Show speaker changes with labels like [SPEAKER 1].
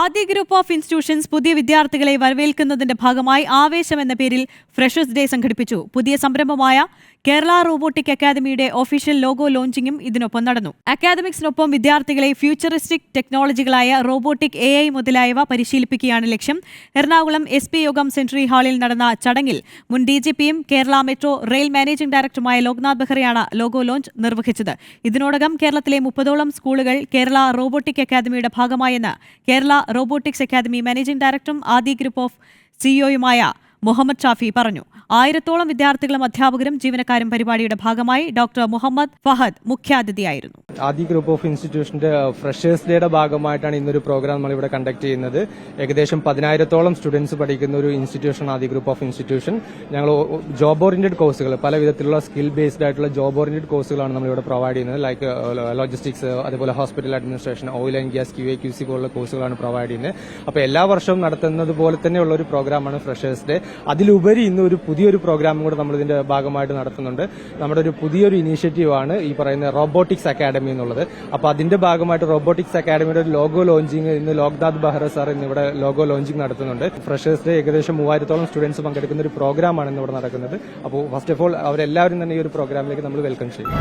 [SPEAKER 1] ആദ്യ group of institutions പുതിയ വിദ്യാർത്ഥികളെ വരവേൽക്കുന്നതിന്റെ ഭാഗമായി ആവേശം എന്ന പേരിൽ ഫ്രഷേഴ്സ് ഡേ സംഘടിപ്പിച്ചു. പുതിയ സംരംഭമായ കേരള റോബോട്ടിക് അക്കാദമിയുടെ ഒഫീഷ്യൽ ലോഗോ ലോഞ്ചിങ്ങും ഇതിനൊപ്പം നടന്നു. അക്കാദമിക്സിനൊപ്പം വിദ്യാർത്ഥികളെ ഫ്യൂച്ചറിസ്റ്റിക് ടെക്നോളജികളായ റോബോട്ടിക് എ ഐ മുതലായവ പരിശീലിപ്പിക്കുകയാണ് ലക്ഷ്യം. എറണാകുളം എസ് പി യോഗം സെൻട്രി ഹാളിൽ നടന്ന ചടങ്ങിൽ മുൻ ഡി ജി പിയും കേരള മെട്രോ റെയിൽ മാനേജിംഗ് ഡയറക്ടറുമായ ലോക്നാഥ് ബെഹ്റയാണ് ലോഗോ ലോഞ്ച് നിർവഹിച്ചത്. ഇതിനോടകം കേരളത്തിലെ മുപ്പതോളം സ്കൂളുകൾ കേരള റോബോട്ടിക് അക്കാദമിയുടെ ഭാഗമായെന്ന് കേരള റോബോട്ടിക്സ് അക്കാദമി മാനേജിംഗ് ഡയറക്ടറും ആദി ഗ്രൂപ്പ് ഓഫ് സിഇഒയുമായ മുഹമ്മദ് ഷാഫി പറഞ്ഞു. ആയിരത്തോളം വിദ്യാർത്ഥികളും അധ്യാപകരും ജീവനക്കാരും പരിപാടിയുടെ ഭാഗമായി ഡോക്ടർ മുഹമ്മദ് ഫഹദ് മുഖ്യാതിഥിയായിരുന്നു.
[SPEAKER 2] ആദി ഗ്രൂപ്പ് ഓഫ് ഇൻസ്റ്റിറ്റ്യൂഷന്റെ ഫ്രഷേഴ്സ് ഡേയുടെ ഭാഗമായിട്ടാണ് ഇന്നൊരു പ്രോഗ്രാം നമ്മൾ ഇവിടെ കണ്ടക്ട് ചെയ്യുന്നത്. ഏകദേശം പതിനായിരത്തോളം സ്റ്റുഡൻസ് പഠിക്കുന്ന ഒരു institution Adi group of institution ഞങ്ങൾ ജോബ് ഓറിയന്റഡ് കോഴ്സുകൾ പല വിധത്തിലുള്ള സ്കിൽ ബേസ്ഡ് ആയിട്ടുള്ള ജോബ് ഓറിയന്റഡ് കോഴ്സുകളാണ് നമ്മൾ ഇവിടെ പ്രൊവൈഡ് ചെയ്യുന്നത് ലൈക്ക് ലോജിസ്റ്റിക്സ് അതുപോലെ hospital administration oil and gas Q A Q C പോലുള്ള കോഴ്സുകളാണ് പ്രൊവൈഡ് ചെയ്യുന്നത്. അപ്പോൾ എല്ലാ വർഷവും നടത്തുന്നത് പോലെ തന്നെയുള്ള ഒരു പ്രോഗ്രാമാണ് ഫ്രഷേഴ്സ് ഡേ അതിലുപരി ഇന്ന് ഒരു പുതിയൊരു പ്രോഗ്രാം കൂടെ നമ്മൾ ഇതിന്റെ ഭാഗമായിട്ട് നടത്തുന്നുണ്ട്. നമ്മുടെ ഒരു പുതിയൊരു ഇനീഷ്യേറ്റീവ് ആണ് ഈ പറയുന്ന റോബോട്ടിക്സ് അക്കാഡമി എന്നുള്ളത്. അപ്പൊ അതിന്റെ ഭാഗമായിട്ട് റോബോട്ടിക്സ് അക്കാഡമിയുടെ ഒരു ലോഗോ ലോഞ്ചിങ് ഇന്ന് ലോക്നാഥ് ബെഹ്റ സാർ ഇന്ന് ഇവിടെ ലോഗോ ലോഞ്ചിങ് നടത്തുന്നുണ്ട്. ഫ്രഷേഴ്സ് ഡേ ഏകദേശം മൂവായിരത്തോളം സ്റ്റുഡൻസ് പങ്കെടുക്കുന്ന ഒരു പ്രോഗ്രാമാണ് ഇന്ന് ഇവിടെ നടക്കുന്നത്. അപ്പോൾ ഫസ്റ്റ് ഓഫ് ഓൾ അവരെല്ലാവരും തന്നെ ഈ ഒരു പ്രോഗ്രാമിലേക്ക് നമ്മൾ വെൽക്കം ചെയ്യും